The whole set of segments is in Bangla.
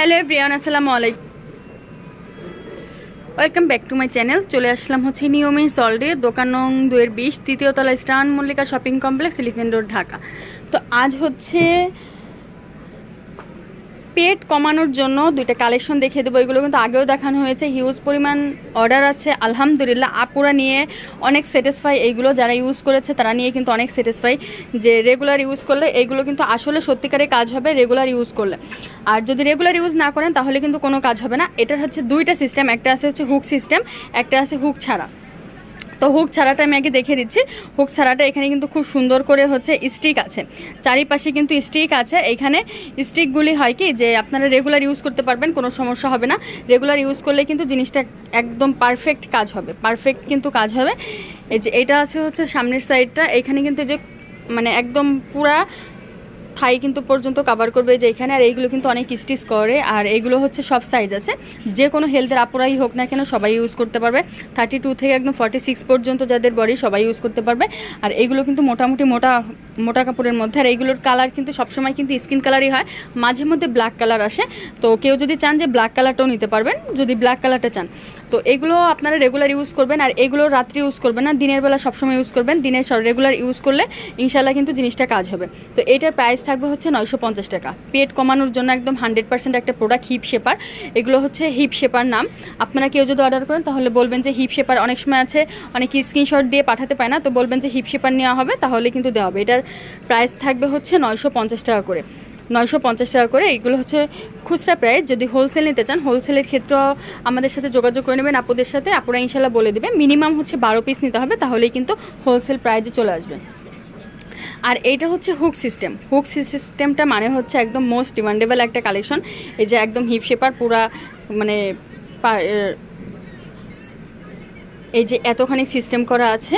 হ্যালো এভরিওয়ান, আসসালামু আলাইকুম। Welcome back to my channel. চলে আসলাম হচ্ছে নিয়মিন সল্ডে দোকান নং দুয়ের বিশ তৃতীয়তলা স্টান Mallika shopping complex elephant road, Dhaka. তো আজ হচ্ছে পেট কমানোর জন্য দুইটা কালেকশন দেখিয়ে দেবো। এগুলো কিন্তু আগেও দেখানো হয়েছে। হিউজ পরিমাণ অর্ডার আছে। আলহামদুলিল্লাহ, আপুরা নিয়ে অনেক স্যাটিসফাই এইগুলো যারা ইউজ করেছে, তারা নিয়ে কিন্তু অনেক স্যাটিসফাই যে রেগুলার ইউজ করলে এইগুলো কিন্তু আসলে সত্যিকারের কাজ হবে রেগুলার ইউজ করলে। আর যদি রেগুলার ইউজ না করেন, তাহলে কিন্তু কোনো কাজ হবে না। এটার হচ্ছে দুইটা সিস্টেম একটা আছে হচ্ছে হুক সিস্টেম একটা আছে হুক ছাড়া। তো হুক ছাড়াটা আমি আগে দেখে দিচ্ছি। হুক ছাড়াটা এখানে কিন্তু খুব সুন্দর করে হচ্ছে স্টিক আছে। চারিপাশে কিন্তু স্টিক আছে। এখানে স্টিকগুলি হয় কি যে আপনারা রেগুলার ইউজ করতে পারবেন, কোনো সমস্যা হবে না। রেগুলার ইউজ করলে কিন্তু জিনিসটা একদম পারফেক্ট কাজ হবে। পারফেক্ট কিন্তু কাজ হবে। এই যে এটা আছে হচ্ছে সামনের সাইডটা। এখানে কিন্তু যে মানে একদম পুরা থাই কিন্তু পর্যন্ত কভার করবে যে এখানে, আর এইগুলো কিন্তু অনেক স্টিচ করে, আর এইগুলো হচ্ছে সব সাইজ আছে। যে কোনো হেলথের আপুরাই হোক না কেন সবাই ইউজ করতে পারবে। থার্টি টু থেকে একদম ফর্টি সিক্স পর্যন্ত যাদের বডি সবাই ইউজ করতে পারবে। আর এইগুলো কিন্তু মোটামুটি মোটা মোটা কাপড়ের মধ্যে। আর এইগুলোর কালার কিন্তু সবসময় কিন্তু স্কিন কালারই হয়। মাঝে মধ্যে ব্ল্যাক কালার আসে। তো কেউ যদি চান যে ব্ল্যাক কালারটাও নিতে পারবেন, যদি ব্ল্যাক কালারটা চান। তো এগুলো আপনারা রেগুলার ইউজ করবেন। আর এগুলো রাত্রি ইউজ করবেন না, দিনের বেলা সবসময় ইউজ করবেন। দিনের রেগুলার ইউজ করলে ইনশাল্লাহ কিন্তু জিনিসটা কাজ হবে। তো এটার প্রাইস থাকবে হচ্ছে নয়শো পঞ্চাশ টাকা। পেট কমানোর জন্য একদম হান্ড্রেড পার্সেন্ট একটা প্রোডাক্ট হিপ শেপার এগুলো হচ্ছে হিপ শেপার নাম। আপনারা কেউ যদি অর্ডার করেন, তাহলে বলবেন যে হিপ শেপার অনেক সময় আছে, অনেক স্ক্রিনশট দিয়ে পাঠাতে পায় না। তো বলবেন যে হিপ শেপার নেওয়া হবে, তাহলে কিন্তু দেওয়া হবে। এটার প্রাইস থাকবে হচ্ছে নয়শো পঞ্চাশ টাকা করে। নয়শো পঞ্চাশ টাকা করে, এগুলো হচ্ছে খুচরা প্রাইস। যদি হোলসেল নিতে চান হোলসেলের ক্ষেত্রেও আমাদের সাথে যোগাযোগ করে নেবেন আপুদের সাথে। আপুরা ইনশাল্লাহ বলে দেবে মিনিমাম হচ্ছে বারো পিস নিতে হবে, তাহলেই কিন্তু হোলসেল প্রাইজে চলে আসবে। আর এইটা হচ্ছে হুক সিস্টেম হুক সিস্টেমটা মানে হচ্ছে একদম মোস্ট ডিমান্ডেবল একটা কালেকশন এই যে একদম হিপ শেপার পুরা মানে এই যে এতখানি সিস্টেম করা আছে।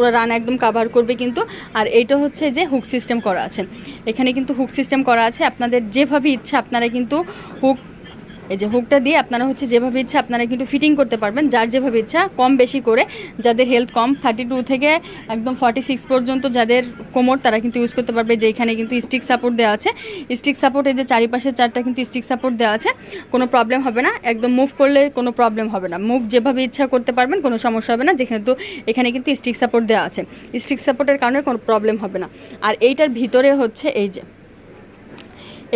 পুরো রান একদম কাভার করবে কিন্তু। আর এইটা হচ্ছে যে হুক সিস্টেম করা আছে। এখানে কিন্তু হুক সিস্টেম করা আছে। আপনাদের যেভাবে ইচ্ছা, আপনারা কিন্তু হুক এই যে হুকটা দিয়ে আপনারা হচ্ছে যেভাবে ইচ্ছা আপনারা কিন্তু ফিটিং করতে পারবেন। যার যেভাবে ইচ্ছা, কম বেশি করে যাদের হেলথ কম থার্টি টু থেকে একদম ফর্টি সিক্স পর্যন্ত যাদের কোমর, তারা কিন্তু ইউজ করতে পারবে। যে এখানে কিন্তু স্টিক সাপোর্ট দেওয়া আছে। স্টিক সাপোর্ট এই যে চারিপাশে চারটা কিন্তু স্টিক সাপোর্ট দেওয়া আছে। কোনো প্রবলেম হবে না। একদম মুভ করলে কোনো প্রবলেম হবে না। মুভ যেভাবে ইচ্ছা করতে পারবেন, কোনো সমস্যা হবে না। যেখানে তো এখানে কিন্তু স্টিক সাপোর্ট দেওয়া আছে। স্টিক সাপোর্টের কারণে কোনো প্রবলেম হবে না। আর এইটার ভিতরে হচ্ছে এই যে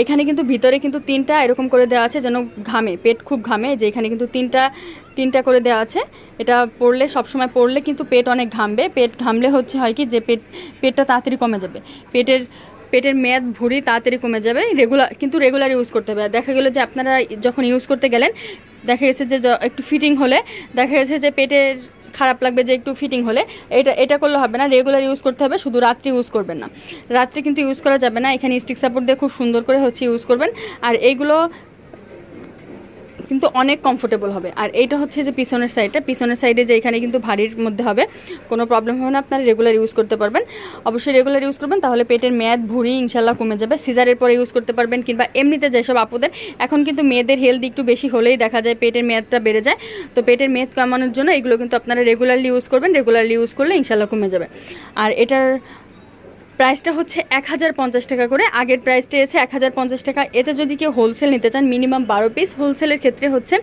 এখানে কিন্তু ভিতরে কিন্তু তিনটা এরকম করে দেওয়া আছে যেন ঘামে, পেট খুব ঘামে, যে এখানে কিন্তু তিনটা তিনটা করে দেওয়া আছে। এটা পড়লে, সবসময় পড়লে কিন্তু পেট অনেক ঘামবে। পেট ঘামলে হচ্ছে হয় কি যে পেট, পেটটা তাড়াতাড়ি কমে যাবে। পেটের পেটের মেয়াদ ভুঁড়ি তাড়াতাড়ি কমে যাবে। রেগুলার কিন্তু রেগুলার ইউজ করতে হবে। দেখা গেলো যে আপনারা যখন ইউজ করতে গেলেন, দেখা গেছে যে একটু ফিটিং হলে, দেখা গেছে যে পেটের খারাপ লাগবে যে একটু ফিটিং হলে, এটা এটা করলে হবে না রেগুলার ইউজ করতে হবে, শুধু রাত্রি ইউজ করবেন না। রাত্রে কিন্তু ইউজ করা যাবে না, এখানে স্টিক সাপোর্ট দিয়ে খুব সুন্দর করে হচ্ছে ইউজ করবেন। আর এইগুলো কিন্তু অনেক কমফোর্টেবল হবে। আর এইটা হচ্ছে যে পিছনের সাইডটা পিছনের সাইডে যে এখানে কিন্তু ভারীর মধ্যে হবে, কোনো প্রবলেম হবে না, আপনারা রেগুলার ইউজ করতে পারবেন। অবশ্যই রেগুলার ইউজ করবেন, তাহলে পেটের মেয়াদ ভুঁড়ি ইনশাল্লাহ কমে যাবে। সিজারের পরে ইউজ করতে পারবেন, কিংবা এমনিতে যেসব আপুদের, এখন কিন্তু মেয়েদের হেলথ একটু বেশি হলেই দেখা যায় পেটের মেয়াদটা বেড়ে যায়। তো পেটের মেয়াদ কমানোর জন্য এগুলো কিন্তু আপনারা রেগুলারলি ইউজ করবেন রেগুলারলি ইউজ করলে ইনশাল্লাহ কমে যাবে। আর এটার প্রাইসটা হচ্ছে এক হাজার পঞ্চাশ টাকা করে। আগের প্রাইসটা এসে এক হাজার পঞ্চাশ টাকা। এতে যদি কেউ হোলসেল নিতে চান মিনিমাম বারো পিস হোলসেলের ক্ষেত্রে হচ্ছে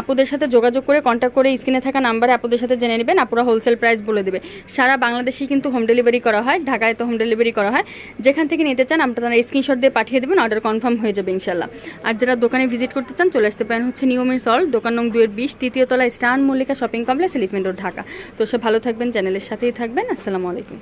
আপুদের সাথে যোগাযোগ করে কন্ট্যাক্ট করে স্ক্রিনে থাকা নাম্বারে আপুদের সাথে জেনে নেবেন, আপুরা হোলসেল প্রাইস বলে দেবে। সারা বাংলাদেশেই কিন্তু হোম ডেলিভারি করা হয়, ঢাকায় তো হোম ডেলিভারি করা হয়। যেখান থেকে নিতে চান আপনারা স্ক্রিনশট দিয়ে পাঠিয়ে দেবেন অর্ডার কনফার্ম হয়ে যাবে ইনশাল্লাহ আর যারা দোকানে ভিজিট করতে চান, চলে আসতে পারেন হচ্ছে নিয়মের সল দোকান নং দুয়ের বিশ, তৃতীয় তলা স্টান Mallika shopping complex elephant road Dhaka. তো সব ভালো থাকবেন চ্যানেলের সাথেই থাকবেন। আসসালামু আলাইকুম।